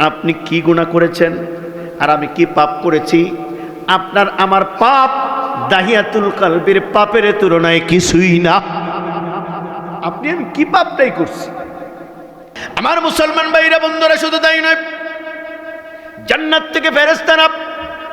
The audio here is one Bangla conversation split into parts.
আপনি কি গুণা করেছেন? আর আমি কি পাপ করেছি? আপনার, আমার পাপ দাহিয়াতুল কালবির পাপের তুলনায় কিছুই না। আপনি, আমি কি পাপটাই করছি? আমার মুসলমান ভাইরা, বন্ধুরা, শুধু তাই নয়। জান্নাত থেকে ফেরেস্তারা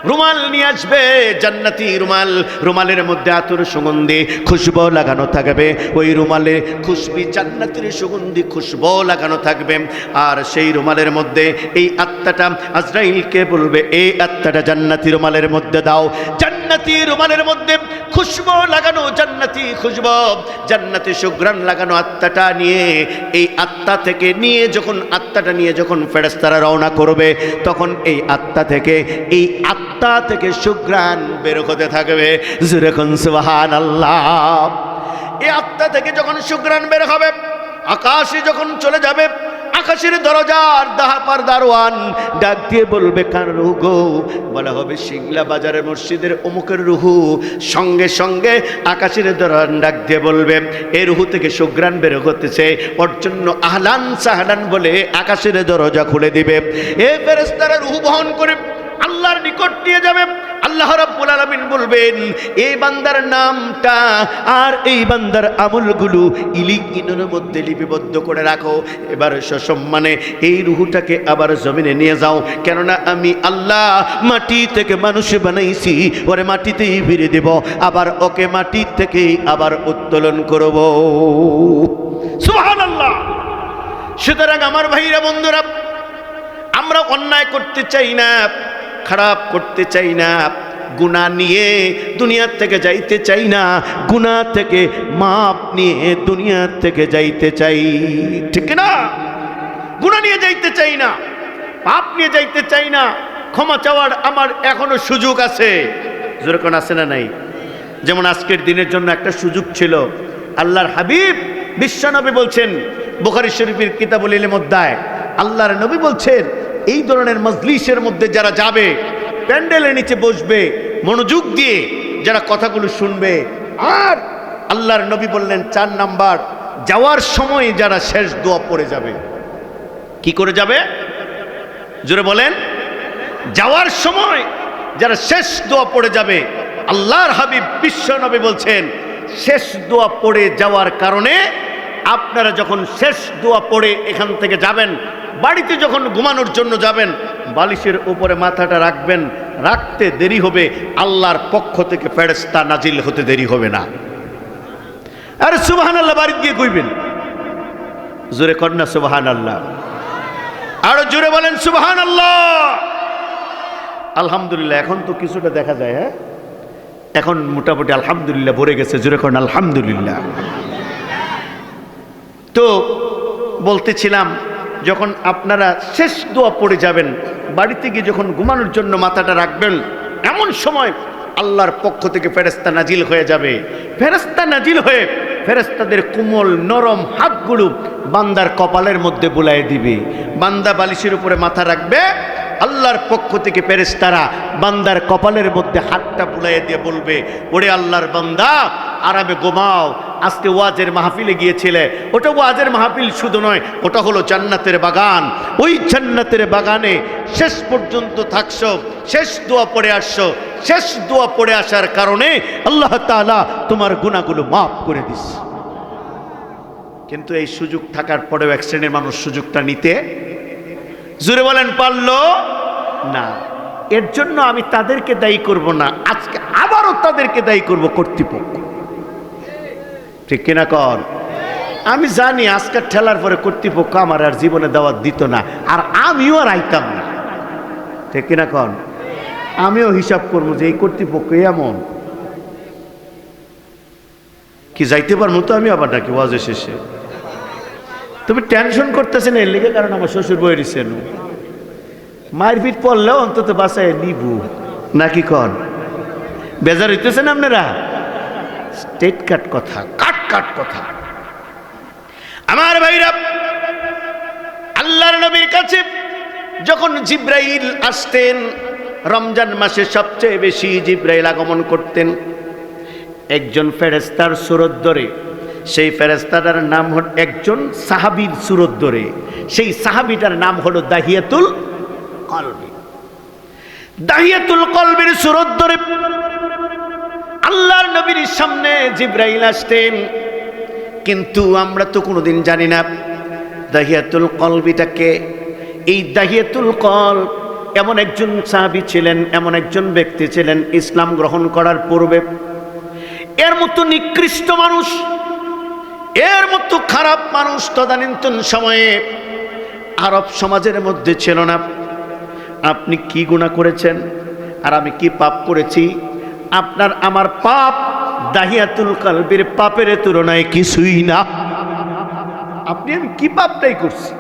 রুমাল নিয়ে আসবে, জান্নাতি রুমাল। রুমালের মধ্যে আতর সুগন্ধি, খুশবো লাগানো থাকবে। ওই রুমালে খুশবি, জান্নাতির সুগন্ধি, খুশবো লাগানো থাকবে। আর সেই রুমালের মধ্যে এই আত্মাটা আজরাইলকে বলবে এই আত্মাটা জান্নাতি রুমালের মধ্যে দাও। জান্নাতি রুমালের মধ্যে খুশবু লাগানো, জান্নাতি খুশবু, জান্নাতি সুগ্রাণ লাগানো আত্মাটা নিয়ে, এই আত্মা থেকে নিয়ে যখন, আত্মাটা নিয়ে যখন ফেরেস্তারা রওনা করবে, তখন এই আত্মা থেকে, এই আত্মা থেকে সুগ্রাণ বের হতে থাকবে। যেরকম সুবাহান আল্লাহ এই আত্মা থেকে যখন সুগ্রাণ বের হবে আকাশে যখন চলে যাবে আকাশের দরজার দাহাপার দারোয়ান ডাক দিয়ে বলবে, কার রুহু গো? বলা হবে সিংলা বাজারের মসজিদের অমুকের রুহু। সঙ্গে সঙ্গে আকাশের দরওয়ান ডাক দিয়ে বলবে এই রুহু থেকে সুগ্রাণ বের করতেছে ওর জন্য আহলান সাহলান বলে আকাশের দরজা খুলে দিবে। এ ফেরেস্তারা রুহু বহন করে আল্লাহর নিকট নিয়ে যাবে। আল্লাহ রাব্বুল আলামিন বলবেন এই বান্দার নামটা আর এই বান্দার আমলগুলো ইলি ইনের মধ্যে লিপিবদ্ধ করে রাখো। এবার সসম্মানে এই রুহুটাকে আবার জমিনে নিয়ে যাও। কেননা আমি আল্লাহ মাটি থেকে মানুষ বানাইছি, ওরে মাটিতেই ফিরে দেব, আবার ওকে মাটি থেকে আবার উত্তোলন করব। সুবহানাল্লাহ। সুতরাং আমার ভাইরা বন্ধুরা আমরা অন্যায় করতে চাই না। খারাপ করতে চাই না গুণা নিয়ে দুনিয়ার থেকে যাইতে চাই না গুণা থেকে মাপ নিয়ে দুনিয়ার থেকে যাইতে চাই। ঠিক না? গুণা নিয়ে যাইতে চাই না পাপ নিয়ে যাইতে চাই না, ক্ষমা চাওয়ার আমার এখনও সুযোগ আছে। যেরকম আছে না নাই? যেমন আজকের দিনের জন্য একটা সুযোগ ছিল, আল্লাহর হাবিব বিশ্বনবী বলছেন, বুখারি শরীফের কিতাবুল ইলম অধ্যায় আল্লাহর নবী বলছেন এই ধরনের মজলিসের মধ্যে যারা যাবে, প্যান্ডেলের নিচে বসবে, মনোযোগ দিয়ে যারা কথাগুলো শুনবে, আর আল্লাহর নবী বললেন চার নাম্বার, যাওয়ার সময় যারা শেষ দোয়া পড়ে যাবে, কি করে যাবে? জোরে বলেন, যাওয়ার সময় যারা শেষ দোয়া পড়ে যাবে, আল্লাহর হাবিব বিশ্ব নবী বলছেন, শেষ দোয়া পড়ে যাওয়ার কারণে আপনারা যখন শেষ দোয়া পড়ে এখান থেকে যাবেন, বাড়িতে যখন ঘুমানোর জন্য যাবেন, বালিশের উপরে মাথাটা রাখবেন, রাখতে দেরি হবে, আল্লাহর পক্ষ থেকে ফেরেস্তা নাজিল হতে দেরি হবে না। আরে সুবাহান আল্লাহ বাড়িতে গিয়ে কইবেন। জোরে কন্যা সুবাহান আল্লাহ আরও জোরে বলেন সুবাহান আল্লাহ আলহামদুলিল্লাহ, এখন তো কিছুটা দেখা যায় হ্যাঁ? এখন মোটামুটি আলহামদুলিল্লাহ ভরে গেছে, জোরে করেন আলহামদুলিল্লাহ। তো বলতেছিলাম, যখন আপনারা শেষ দোয়া পড়ে যাবেন, বাড়িতে গিয়ে যখন ঘুমানোর জন্য মাথাটা রাখবেন, এমন সময় আল্লাহর পক্ষ থেকে ফেরেস্তা নাজিল হয়ে যাবে। ফেরেস্তা নাজিল হয়ে ফেরেস্তাদের কোমল, নরম হাতগুলো বান্দার কপালের মধ্যে বুলাই দিবে। বান্দা বালিশের উপরে মাথা রাখবে, আল্লাহর পক্ষ থেকে ফেরেস্তারা বান্দার কপালের মধ্যে হাতটা বুলাইয়ে দিয়ে বলবে, ওরে আল্লাহর বান্দা, আরামে গোমাও আজকে ওয়াজের মাহফিলে গিয়েছিলে। ওটা ওয়াজের মাহফিল শুধু নয়, ওটা হলো জান্নাতের বাগান। ওই জান্নাতের বাগানে শেষ পর্যন্ত থাকছো, শেষ দোয়া পড়ে আসছো, শেষ দোয়া পড়ে আসার কারণে আল্লাহ তাআলা তোমার গুণাগুলো মাফ করে দিস কিন্তু এই সুযোগ থাকার পরেও এক শ্রেণির মানুষ সুযোগটা নিতে জুড়ে বলেন, পারল? না। এর জন্য আমি তাদেরকে দায়ী করব না, আজকে আবারও তাদেরকে দায়ী করব কর্তৃপক্ষ। ঠিক কিনা কর আমি জানি আজকের ঠেলার পরে কর্তৃপক্ষ আমার আর জীবনে দাওয়াত দিত না, আর আমিও আর আইতাম না। ঠিক কিনা কন? আমিও হিসাব করব যে এই কর্তৃপক্ষ এমন। কি যাইতে পারব তো আমি আবার নাকি ওয়াজে শেষে? তুমি টেনশন করতেছেন এর লেগে কারণ আমার শ্বশুর বই দিচ্ছেন মারপিট পড়লেও অন্তত বাসায় নিবু। নাকি কন? বেজার হইতেছেন আপনারা? স্টেট কাট কথা। কাট কথা। আমার ভাইরা, আল্লাহর নবীর কাছে যখন জিব্রাইল আসতেন, রমজান মাসে সবচেয়ে বেশি জিব্রাইল আগমন করতেন, একজন ফেরেস্তার সুরত সেই ফেরেস্তাটার নাম হল একজন সাহাবির সুরত সেই সাহাবিটার নাম হলো দাহিয়াতুল কলবি। দাহিয়াতুল কলবির সুরত আল্লাহর নবীর সামনে জিব্রাইল আসতেন। কিন্তু আমরা তো কোনোদিন জানি না দাহিয়াতুল কলবিটাকে। এই দাহিয়াতুল কল এমন একজন সাহাবি ছিলেন, এমন একজন ব্যক্তি ছিলেন ইসলাম গ্রহণ করার পূর্বে। এর মতো নিকৃষ্ট মানুষ, এর মতো খারাপ মানুষ তদানীন্তন সময়ে আরব সমাজের মধ্যে ছিল না। আপনি কি গুণা করেছেন? আর আমি কি পাপ করেছি? আপনার আমার পাপ দাহিয়াতুল কালবির পাপের তুলনায় কিছুই না। আপনি আমি কি পাপটাই করছি?